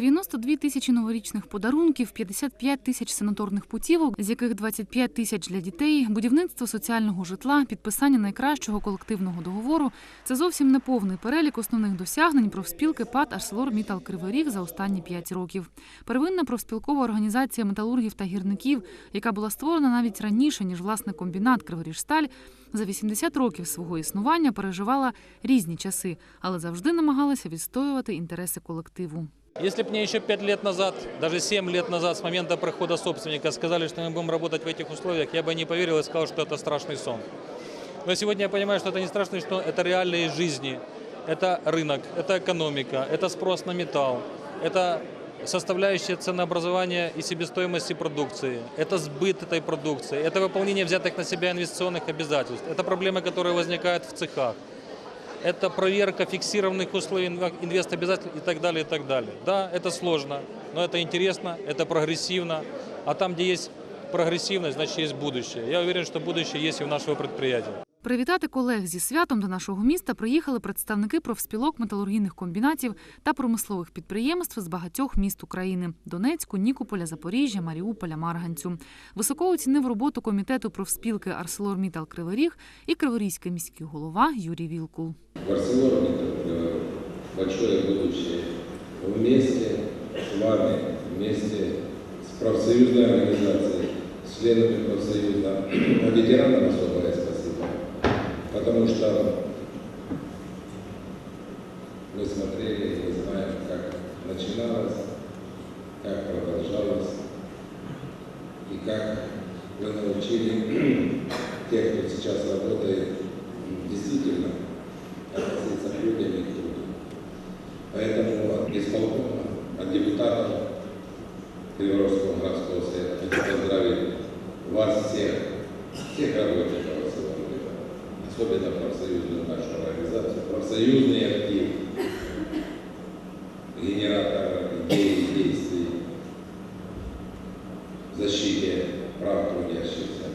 92 тисячі новорічних подарунків, 55 тисяч санаторних путівок, з яких 25 тисяч для дітей, будівництво соціального житла, підписання найкращого колективного договору це зовсім не повний перелік основних досягнень профспілки ПАТ Арселор Мітал Кривий Ріг за останні 5 років. Первинна профспілкова організація металургів та гірників, яка була створена навіть раніше ніж власне комбінат Криворіжсталь, за 80 років свого існування переживала різні часи, але завжди намагалася відстоювати інтереси колективу. Если бы мне еще 5 лет назад, даже 7 лет назад с момента прихода собственника сказали, что мы будем работать в этих условиях, я бы не поверил и сказал, что это страшный сон. Но сегодня я понимаю, что это не страшный сон, это реальные жизни. Это рынок, это экономика, это спрос на металл, это составляющая ценообразования и себестоимости продукции, это сбыт этой продукции, это выполнение взятых на себя инвестиционных обязательств, это проблемы, которые возникают в цехах, это проверка фиксированных условий инве- инвестобязательств и так далее, и так далее. Да, это сложно, но это интересно, это прогрессивно. А там, где есть прогрессивность, значит, есть будущее. Я уверен, что будущее есть и у нашего предприятия. Привітати колег зі святом до нашого міста приїхали представники профспілок металургійних комбінатів та промислових підприємств з багатьох міст України – Донецьку, Нікополя, Запоріжжя, Маріуполя, Марганцю. Високо оцінив роботу комітету профспілки «Арселор-Мітал Кривий Ріг» і криворізький міський голова Юрій Вілкул. В Барселоне э, большое будущее. Вместе с вами, вместе с профсоюзной организацией, членами профсоюза, а ветеранам особое спасибо. Потому что мы смотрели, мы знаем, как начиналось, как продолжалось, и как вы научили тех, кто сейчас работает, действительно относиться к людям и к труду. Поэтому от исполкома, от депутатов Криворожского городского совета хочу поздравить вас всех, всех работников особенно профсоюзную нашу организацию, профсоюзный актив, генератор идей и действий в защите прав трудящихся.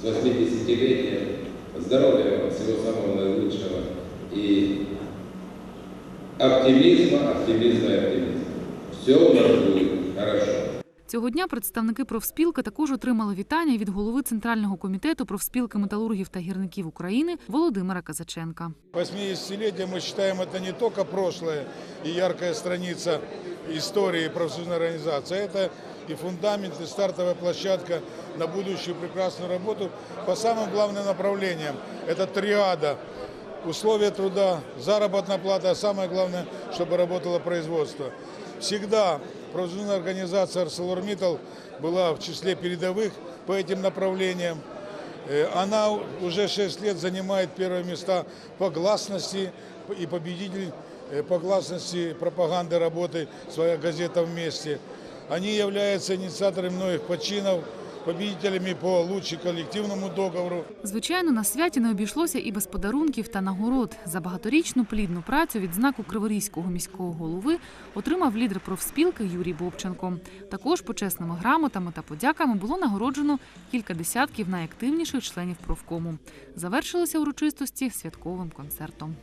С 80-летием здоровья вам, всего самого наилучшего и оптимизма, оптимизма и оптимизма. Все у нас будет хорошо. Цього дня представники профспілки також отримали вітання від голови Центрального комітету профспілки металургів та гірників України Володимира Казаченка. 80-летие мы считаем это не только прошлое и яркая страница истории профсоюзной организации, а это и фундамент, и стартовая площадка на будущую прекрасную работу по самым главным направлениям. Это триада условия труда, заработная плата, а самое главное, чтобы работало производство. Всегда профсоюзная организация ArcelorMittal была в числе передовых по этим направлениям. Э, Она уже 6 лет занимает первые места по гласности и победитель э, по гласности пропаганды работы «Своя газета вместе». Они являются инициаторами многих починов, победителями по лучше коллективному договору. Звичайно, на святі не обійшлося і без подарунків та нагород. За багаторічну плідну працю від знаку Криворізького міського голови отримав лідер профспілки Юрій Бобченко. Також почесними грамотами та подяками було нагороджено кілька десятків найактивніших членів профкому. Завершилися урочистості святковим концертом.